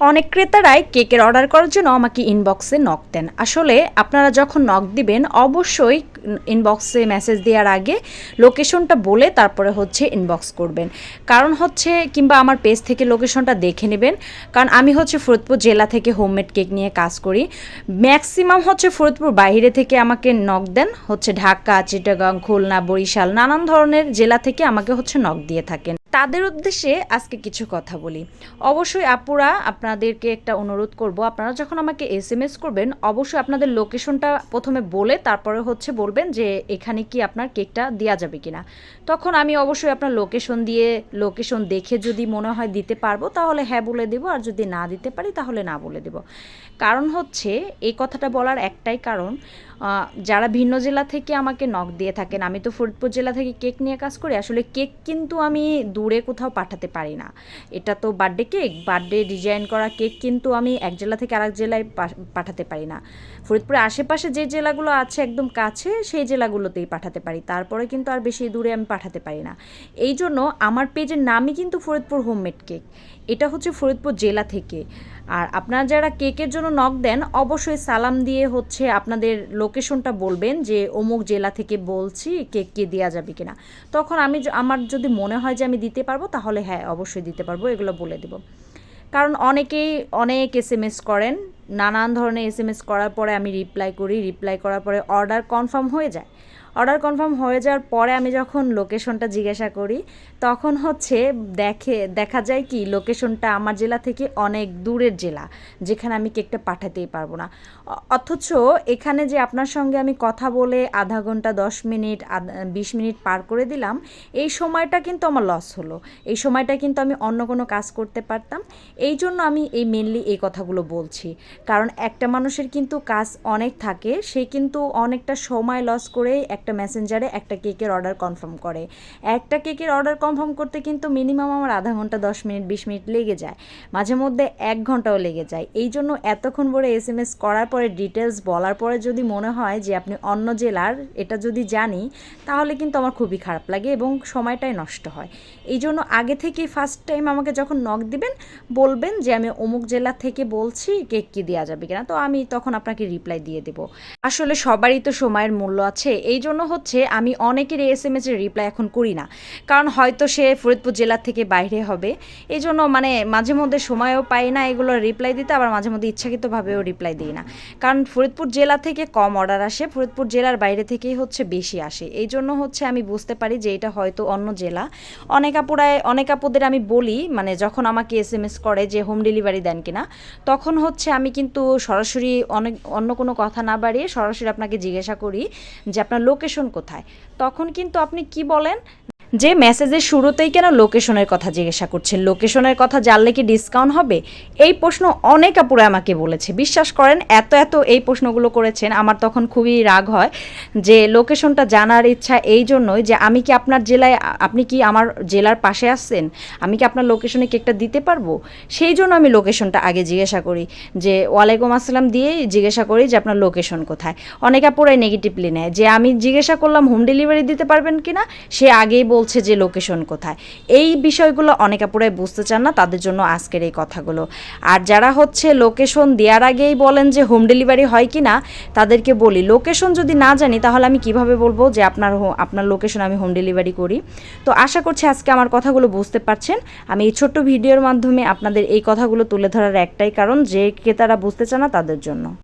অনেক ক্রেতারাই কেকের অর্ডার করার জন্য আমাকে ইনবক্সে নক দেন। আসলে আপনারা যখন নক দিবেন, অবশ্যই ইনবক্সে মেসেজ দেওয়ার আগে লোকেশনটা বলে তারপরে হচ্ছে ইনবক্স করবেন। কারণ হচ্ছে কিংবা আমার পেজ থেকে লোকেশনটা দেখে নেবেন। কারণ আমি হচ্ছে ফরিদপুর জেলা থেকে হোমমেড কেক নিয়ে কাজ করি। ম্যাক্সিমাম হচ্ছে ফরিদপুর বাইরে থেকে আমাকে নক দেন। হচ্ছে ঢাকা, চিটাগাং, খুলনা, বরিশাল নানান ধরনের জেলা থেকে আমাকে হচ্ছে নক দিয়ে থাকেন। তাদের উদ্দেশ্যে আজকে কিছু কথা বলি। অবশ্যই আপুরা, আপনাদেরকে একটা অনুরোধ করব। আপনারা যখন আমাকে এস এম এস করবেন, অবশ্যই আপনাদের লোকেশনটা প্রথমে বলে তারপরে হচ্ছে বলবেন যে এখানে কি আপনার কেকটা দেওয়া যাবে কিনা। তখন আমি অবশ্যই আপনার লোকেশন দিয়ে, লোকেশন দেখে যদি মনে হয় দিতে পারব, তাহলে হ্যাঁ বলে দেবো। আর যদি না দিতে পারি, তাহলে না বলে দেবো। কারণ হচ্ছে, এই কথাটা বলার একটাই কারণ যারা ভিন্ন জেলা থেকে আমাকে নখ দিয়ে থাকেন, আমি তো ফরিদপুর জেলা থেকে কেক নিয়ে কাজ করি, আসলে কেক কিন্তু আমি দূরে কোথাও পাঠাতে পারি না। এটা তো বার্থডে কেক বার্থডে ডিজাইন করা কেক কিন্তু আমি এক জেলা থেকে আরেক জেলায় পাঠাতে পারি না। ফরিদপুরের আশেপাশে যে জেলাগুলো আছে একদম কাছে, সেই জেলাগুলোতেই পাঠাতে পারি। তারপরে কিন্তু আর বেশি দূরে আমি পাঠাতে পারি না। এই জন্য আমার পেজের নামই কিন্তু ফরিদপুর হোমমেড কেক এটা হচ্ছে ফরিদপুর জেলা থেকে। আর আপনারা যারা কেকের জন্য নক দেন, অবশ্যই সালাম দিয়ে হচ্ছে আপনাদের লোকেশনটা বলবেন যে অমুক জেলা থেকে বলছি কেক কি দেওয়া যাবে কিনা। তখন আমি আমার যদি মনে হয় যে আমি দিতে পারব, তাহলে হ্যাঁ অবশ্যই দিতে পারব, এগুলো বলে দেবো। কারণ অনেকেই অনেক এস এম এস করেন, নানান ধরনের এস এম এস করার পরে আমি রিপ্লাই করি রিপ্লাই করার পরে অর্ডার কনফার্ম হয়ে যায়। অর্ডার কনফার্ম হয়ে যাওয়ার পরে আমি যখন লোকেশনটা জিজ্ঞাসা করি, তখন হচ্ছে দেখে, দেখা যায় কি লোকেশনটা আমার জেলা থেকে অনেক দূরের জেলা, যেখানে আমি কেকটা পাঠাতেই পারব না। অথচ এখানে যে আপনার সঙ্গে আমি কথা বলে আধা ঘণ্টা, দশ মিনিট বিশ মিনিট পার করে দিলাম, এই সময়টা কিন্তু আমার লস হলো। এই সময়টা কিন্তু আমি অন্য কোনো কাজ করতে পারতাম। এই জন্য আমি এই মেনলি এই কথাগুলো বলছি। কারণ একটা মানুষের কিন্তু কাজ অনেক থাকে, সে কিন্তু অনেকটা সময় লস করে একটা মেসেঞ্জারে একটা কেকের অর্ডার কনফার্ম করে। একটা কেকের অর্ডার কনফার্ম করতে কিন্তু মিনিমাম আমার আধা ঘণ্টা, দশ মিনিট, বিশ মিনিট লেগে যায়। মাঝে মধ্যে এক ঘন্টাও লেগে যায়। এই জন্য এতক্ষণ পরে এস এম এস করার পরে ডিটেলস বলার পরে যদি মনে হয় যে আপনি অন্য জেলার, এটা যদি জানি, তাহলে কিন্তু আমার খুবই খারাপ লাগে এবং সময়টাই নষ্ট হয়। এই জন্য আগে থেকেই ফার্স্ট টাইম আমাকে যখন নক দিবেন, বলবেন যে আমি অমুক জেলা থেকে বলছি কেক কি দেওয়া যাবে কিনা। তো আমি তখন আপনাকে রিপ্লাই দিয়ে দেবো। আসলে সবারই তো সময়ের মূল্য আছে। এই জন্য হচ্ছে আমি অনেকের এস এম এসের রিপ্লাই এখন করি না। কারণ হয়তো সে ফরিদপুর জেলা থেকে বাইরে হবে। এই জন্য মানে মাঝে মধ্যে সময়ও পাই না এগুলো রিপ্লাই দিতে, আবার মাঝে মধ্যে ইচ্ছাকৃতভাবেও রিপ্লাই দিই না। কারণ ফরিদপুর জেলা থেকে কম অর্ডার আসে, ফরিদপুর জেলার বাইরে থেকেই হচ্ছে বেশি আসে। এই জন্য হচ্ছে আমি বুঝতে পারি যে এটা হয়তো অন্য জেলা। অনেক আপুরায় অনেক আপুদের আমি বলি মানে যখন আমাকে এস এম এস করে যে হোম ডেলিভারি দেন কিনা, তখন হচ্ছে আমি কিন্তু সরাসরি অনেক, অন্য কোনো কথা না বাড়িয়ে সরাসরি আপনাকে জিজ্ঞাসা করি যে আপনার লোকেশন কোথায়? তখন কিন্তু আপনি কি বলেন? যে মেসেজের শুরুতেই কেন লোকেশনের কথা জিজ্ঞাসা করছেন? লোকেশনের কথা জানলে কি ডিসকাউন্ট হবে? এই প্রশ্ন অনেক আপুরে আমাকে বলেছে। বিশ্বাস করেন, এত এত এই প্রশ্নগুলো করেছেন, আমার তখন খুবই রাগ হয় যে লোকেশনটা জানার ইচ্ছা এই জন্যই যে আমি কি আপনার জেলায়, আপনি কি আমার জেলার পাশে আসছেন আমি কি আপনার লোকেশনে কেকটা দিতে পারব? সেই জন্য আমি লোকেশনটা আগে জিজ্ঞাসা করি, যে ওয়ালাইকুম আসসালাম দিয়েই জিজ্ঞাসা করি যে আপনার লোকেশন কোথায়? অনেক আপুরাই নেগেটিভলি নেয় যে আমি জিজ্ঞাসা করলাম হোম ডেলিভারি দিতে পারবেন কিনা? সে আগেই বলছে যে লোকেশন কোথায়। এই বিষয়গুলো অনেক আপুরাই বুঝতে চান না, তাদের জন্য আজকের এই কথাগুলো। আর যারা হচ্ছে লোকেশন দেওয়ার আগেই বলেন যে হোম ডেলিভারি হয় কি না তাদেরকে বলি লোকেশন যদি না জানি তাহলে আমি কীভাবে বলব যে আপনার আপনার লোকেশন আমি হোম ডেলিভারি করি? তো আশা করছি আজকে আমার কথাগুলো বুঝতে পারছেন। আমি এই ছোট্ট ভিডিওর মাধ্যমে আপনাদের এই কথাগুলো তুলে ধরার একটাই কারণ, যে ক্রেতারা বুঝতে চান না তাদের জন্য।